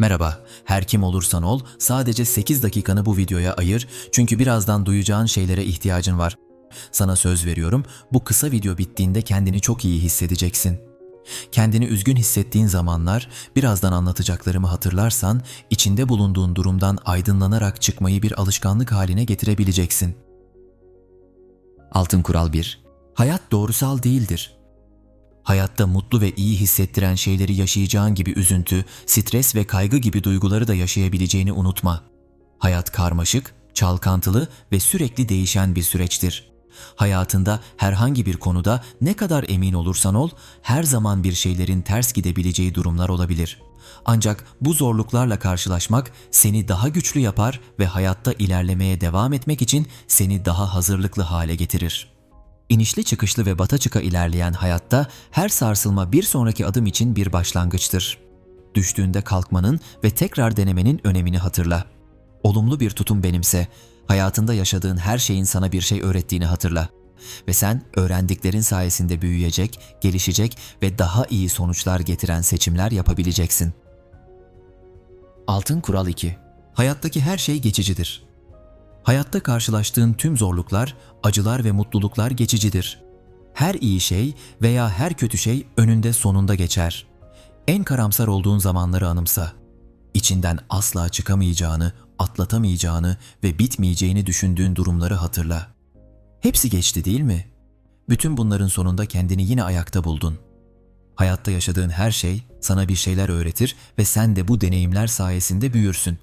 Merhaba, her kim olursan ol sadece 8 dakikanı bu videoya ayır çünkü birazdan duyacağın şeylere ihtiyacın var. Sana söz veriyorum bu kısa video bittiğinde kendini çok iyi hissedeceksin. Kendini üzgün hissettiğin zamanlar birazdan anlatacaklarımı hatırlarsan içinde bulunduğun durumdan aydınlanarak çıkmayı bir alışkanlık haline getirebileceksin. Altın kural 1. Hayat doğrusal değildir. Hayatta mutlu ve iyi hissettiren şeyleri yaşayacağın gibi üzüntü, stres ve kaygı gibi duyguları da yaşayabileceğini unutma. Hayat karmaşık, çalkantılı ve sürekli değişen bir süreçtir. Hayatında herhangi bir konuda ne kadar emin olursan ol, her zaman bir şeylerin ters gidebileceği durumlar olabilir. Ancak bu zorluklarla karşılaşmak seni daha güçlü yapar ve hayatta ilerlemeye devam etmek için seni daha hazırlıklı hale getirir. İnişli çıkışlı ve bata çıka ilerleyen hayatta her sarsılma bir sonraki adım için bir başlangıçtır. Düştüğünde kalkmanın ve tekrar denemenin önemini hatırla. Olumlu bir tutum benimse, hayatında yaşadığın her şeyin sana bir şey öğrettiğini hatırla. Ve sen öğrendiklerin sayesinde büyüyecek, gelişecek ve daha iyi sonuçlar getiren seçimler yapabileceksin. Altın kural 2. Hayattaki her şey geçicidir. Hayatta karşılaştığın tüm zorluklar, acılar ve mutluluklar geçicidir. Her iyi şey veya her kötü şey önünde sonunda geçer. En karamsar olduğun zamanları anımsa. İçinden asla çıkamayacağını, atlatamayacağını ve bitmeyeceğini düşündüğün durumları hatırla. Hepsi geçti değil mi? Bütün bunların sonunda kendini yine ayakta buldun. Hayatta yaşadığın her şey sana bir şeyler öğretir ve sen de bu deneyimler sayesinde büyürsün.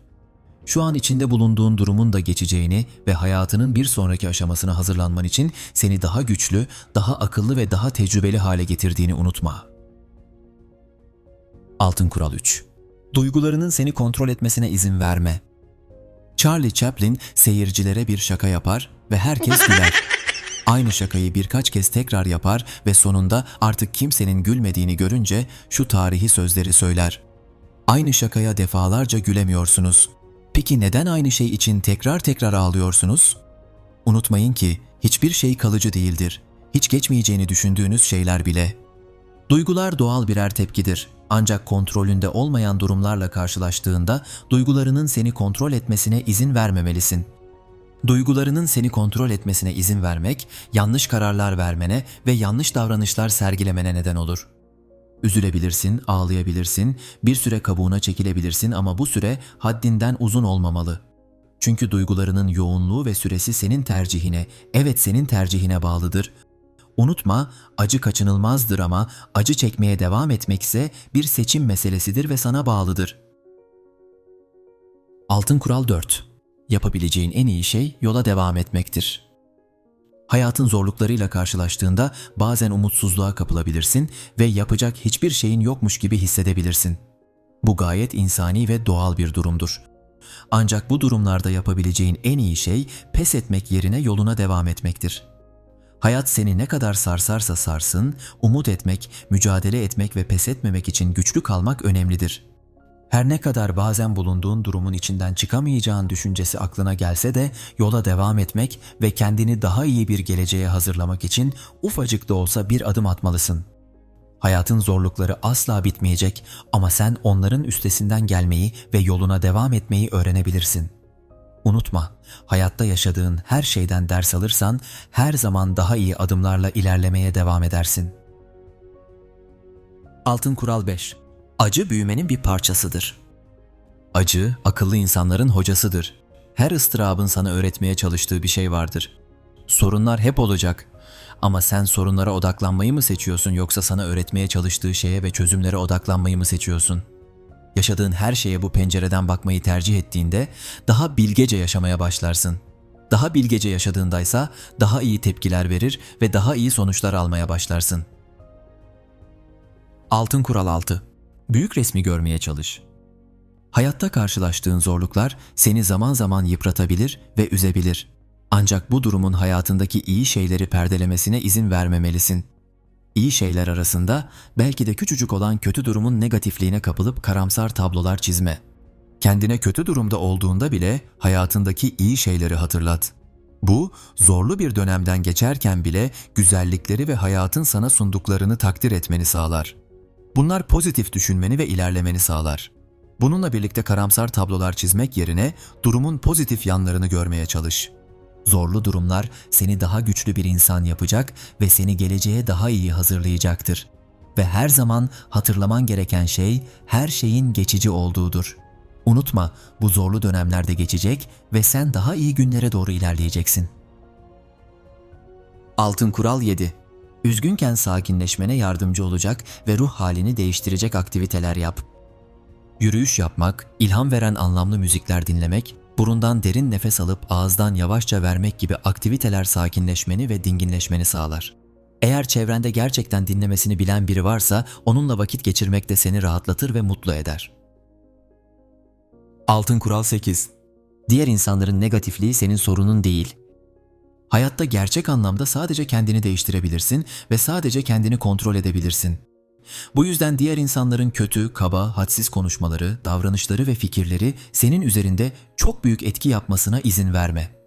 Şu an içinde bulunduğun durumun da geçeceğini ve hayatının bir sonraki aşamasına hazırlanman için seni daha güçlü, daha akıllı ve daha tecrübeli hale getirdiğini unutma. Altın Kural 3 Duygularının seni kontrol etmesine izin verme. Charlie Chaplin seyircilere bir şaka yapar ve herkes güler. Aynı şakayı birkaç kez tekrar yapar ve sonunda artık kimsenin gülmediğini görünce şu tarihi sözleri söyler. Aynı şakaya defalarca gülemiyorsunuz. Peki neden aynı şey için tekrar tekrar ağlıyorsunuz? Unutmayın ki hiçbir şey kalıcı değildir. Hiç geçmeyeceğini düşündüğünüz şeyler bile. Duygular doğal birer tepkidir. Ancak kontrolünde olmayan durumlarla karşılaştığında duygularının seni kontrol etmesine izin vermemelisin. Duygularının seni kontrol etmesine izin vermek, yanlış kararlar vermene ve yanlış davranışlar sergilemene neden olur. Üzülebilirsin, ağlayabilirsin, bir süre kabuğuna çekilebilirsin ama bu süre haddinden uzun olmamalı. Çünkü duygularının yoğunluğu ve süresi senin tercihine, evet senin tercihine bağlıdır. Unutma, acı kaçınılmazdır ama acı çekmeye devam etmekse bir seçim meselesidir ve sana bağlıdır. Altın kural 4. Yapabileceğin en iyi şey yola devam etmektir. Hayatın zorluklarıyla karşılaştığında bazen umutsuzluğa kapılabilirsin ve yapacak hiçbir şeyin yokmuş gibi hissedebilirsin. Bu gayet insani ve doğal bir durumdur. Ancak bu durumlarda yapabileceğin en iyi şey pes etmek yerine yoluna devam etmektir. Hayat seni ne kadar sarsarsa sarsın, umut etmek, mücadele etmek ve pes etmemek için güçlü kalmak önemlidir. Her ne kadar bazen bulunduğun durumun içinden çıkamayacağın düşüncesi aklına gelse de yola devam etmek ve kendini daha iyi bir geleceğe hazırlamak için ufacık da olsa bir adım atmalısın. Hayatın zorlukları asla bitmeyecek ama sen onların üstesinden gelmeyi ve yoluna devam etmeyi öğrenebilirsin. Unutma, hayatta yaşadığın her şeyden ders alırsan her zaman daha iyi adımlarla ilerlemeye devam edersin. Altın Kural 5 Acı büyümenin bir parçasıdır. Acı, akıllı insanların hocasıdır. Her ıstırabın sana öğretmeye çalıştığı bir şey vardır. Sorunlar hep olacak. Ama sen sorunlara odaklanmayı mı seçiyorsun yoksa sana öğretmeye çalıştığı şeye ve çözümlere odaklanmayı mı seçiyorsun? Yaşadığın her şeye bu pencereden bakmayı tercih ettiğinde daha bilgece yaşamaya başlarsın. Daha bilgece yaşadığındaysa daha iyi tepkiler verir ve daha iyi sonuçlar almaya başlarsın. Altın Kural 6 Büyük resmi görmeye çalış. Hayatta karşılaştığın zorluklar seni zaman zaman yıpratabilir ve üzebilir. Ancak bu durumun hayatındaki iyi şeyleri perdelemesine izin vermemelisin. İyi şeyler arasında belki de küçücük olan kötü durumun negatifliğine kapılıp karamsar tablolar çizme. Kendine kötü durumda olduğunda bile hayatındaki iyi şeyleri hatırlat. Bu, zorlu bir dönemden geçerken bile güzellikleri ve hayatın sana sunduklarını takdir etmeni sağlar. Bunlar pozitif düşünmeni ve ilerlemeni sağlar. Bununla birlikte karamsar tablolar çizmek yerine durumun pozitif yanlarını görmeye çalış. Zorlu durumlar seni daha güçlü bir insan yapacak ve seni geleceğe daha iyi hazırlayacaktır. Ve her zaman hatırlaman gereken şey her şeyin geçici olduğudur. Unutma, bu zorlu dönemlerde geçecek ve sen daha iyi günlere doğru ilerleyeceksin. Altın Kural 7. Üzgünken sakinleşmene yardımcı olacak ve ruh halini değiştirecek aktiviteler yap. Yürüyüş yapmak, ilham veren anlamlı müzikler dinlemek, burundan derin nefes alıp ağızdan yavaşça vermek gibi aktiviteler sakinleşmeni ve dinginleşmeni sağlar. Eğer çevrende gerçekten dinlemesini bilen biri varsa onunla vakit geçirmek de seni rahatlatır ve mutlu eder. Altın Kural 8 Diğer insanların negatifliği senin sorunun değil. Hayatta gerçek anlamda sadece kendini değiştirebilirsin ve sadece kendini kontrol edebilirsin. Bu yüzden diğer insanların kötü, kaba, hadsiz konuşmaları, davranışları ve fikirleri senin üzerinde çok büyük etki yapmasına izin verme.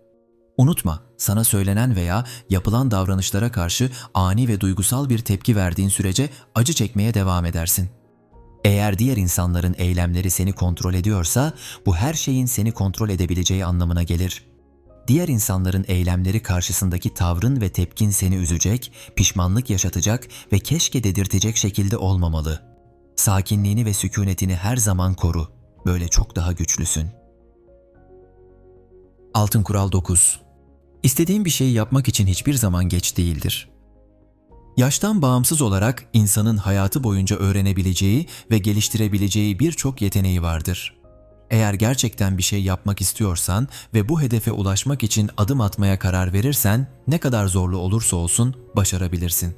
Unutma, sana söylenen veya yapılan davranışlara karşı ani ve duygusal bir tepki verdiğin sürece acı çekmeye devam edersin. Eğer diğer insanların eylemleri seni kontrol ediyorsa, bu her şeyin seni kontrol edebileceği anlamına gelir. Diğer insanların eylemleri karşısındaki tavrın ve tepkin seni üzecek, pişmanlık yaşatacak ve keşke dedirtecek şekilde olmamalı. Sakinliğini ve sükunetini her zaman koru. Böyle çok daha güçlüsün. Altın Kural 9 İstediğin bir şeyi yapmak için hiçbir zaman geç değildir. Yaştan bağımsız olarak insanın hayatı boyunca öğrenebileceği ve geliştirebileceği birçok yeteneği vardır. Eğer gerçekten bir şey yapmak istiyorsan ve bu hedefe ulaşmak için adım atmaya karar verirsen ne kadar zorlu olursa olsun başarabilirsin.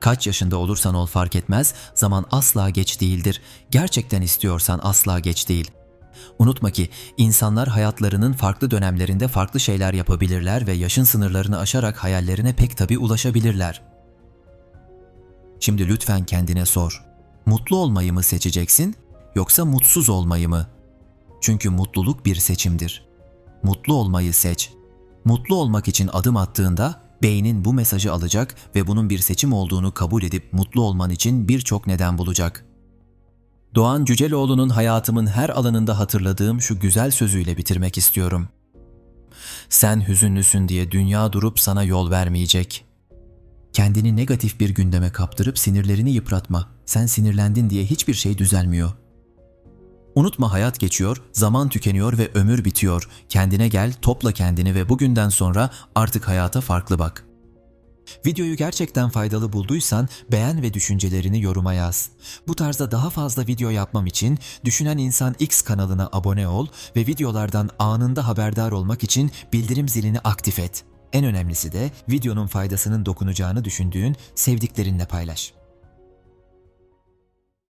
Kaç yaşında olursan ol fark etmez, zaman asla geç değildir. Gerçekten istiyorsan asla geç değil. Unutma ki insanlar hayatlarının farklı dönemlerinde farklı şeyler yapabilirler ve yaşın sınırlarını aşarak hayallerine pek tabii ulaşabilirler. Şimdi lütfen kendine sor. Mutlu olmayı mı seçeceksin yoksa mutsuz olmayı mı? Çünkü mutluluk bir seçimdir. Mutlu olmayı seç. Mutlu olmak için adım attığında beynin bu mesajı alacak ve bunun bir seçim olduğunu kabul edip mutlu olman için birçok neden bulacak. Doğan Cüceloğlu'nun hayatımın her alanında hatırladığım şu güzel sözüyle bitirmek istiyorum. Sen hüzünlüsün diye dünya durup sana yol vermeyecek. Kendini negatif bir gündeme kaptırıp sinirlerini yıpratma. Sen sinirlendin diye hiçbir şey düzelmiyor. Unutma hayat geçiyor, zaman tükeniyor ve ömür bitiyor. Kendine gel, topla kendini ve bugünden sonra artık hayata farklı bak. Videoyu gerçekten faydalı bulduysan beğen ve düşüncelerini yoruma yaz. Bu tarzda daha fazla video yapmam için Düşünen İnsan X kanalına abone ol ve videolardan anında haberdar olmak için bildirim zilini aktif et. En önemlisi de videonun faydasının dokunacağını düşündüğün sevdiklerinle paylaş.